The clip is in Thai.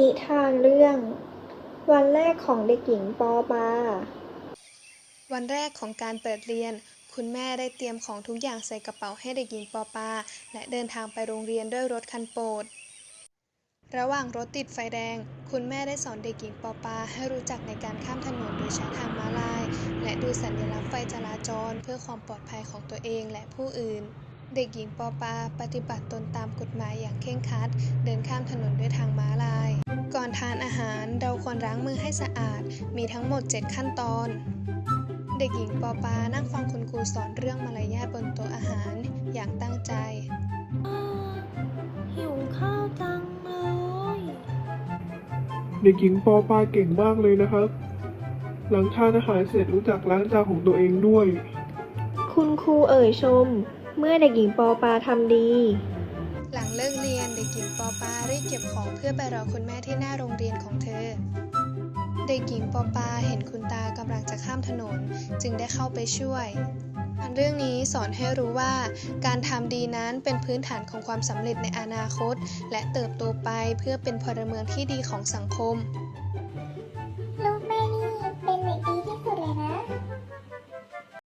นิทานเรื่อง วันแรกของเด็กหญิงปอปา วันแรกของการเปิดเรียน คุณแม่ได้เตรียมของทุกอย่างใส่กระเป๋าให้เด็กหญิงปอปา และเดินทางไปโรงเรียนด้วยรถคันโปรด ระหว่างรถติดไฟแดง คุณแม่ได้สอนเด็กหญิงปอปา ให้รู้จักในการข้ามถนนโดยใช้ทางม้าลาย และดูสัญลักษณ์ไฟจราจร เพื่อความปลอดภัยของตัวเองและผู้อื่น เด็กหญิงปอปาปฏิบัติตนตามกฎหมายอย่างเคร่งครัด เดินข้ามถนนด้วยทางม้าลาย ก่อนทานอาหารเราควรล้างมือให้สะอาด มีทั้งหมด 7 ขั้นตอน เด็กหญิงปอปานั่งฟังคุณครูสอนเรื่องมารยาทบนโต๊ะอาหารอย่างตั้งใจอ้าหิวข้าวจังเลย เด็กหญิงปอปาเก่งมากเลยนะครับ หลังทานอาหารเสร็จรู้จักล้างจานของตัวเองด้วย คุณครูเอ่ยชม เมื่อเด็กหญิงปอปาทำดี หลังเลิกเรียนเด็กหญิงปอปารีบเก็บของเพื่อไปรอคุณแม่ที่หน้าโรงเรียนของเธอ เด็กหญิงปอปาเห็นคุณตากำลังจะข้ามถนนจึงได้เข้าไปช่วยเรื่องนี้สอนให้รู้ว่า การทำดีนั้นเป็นพื้นฐานของความสำเร็จในอนาคต และเติบโตไปเพื่อเป็นพลเมืองที่ดีของสังคม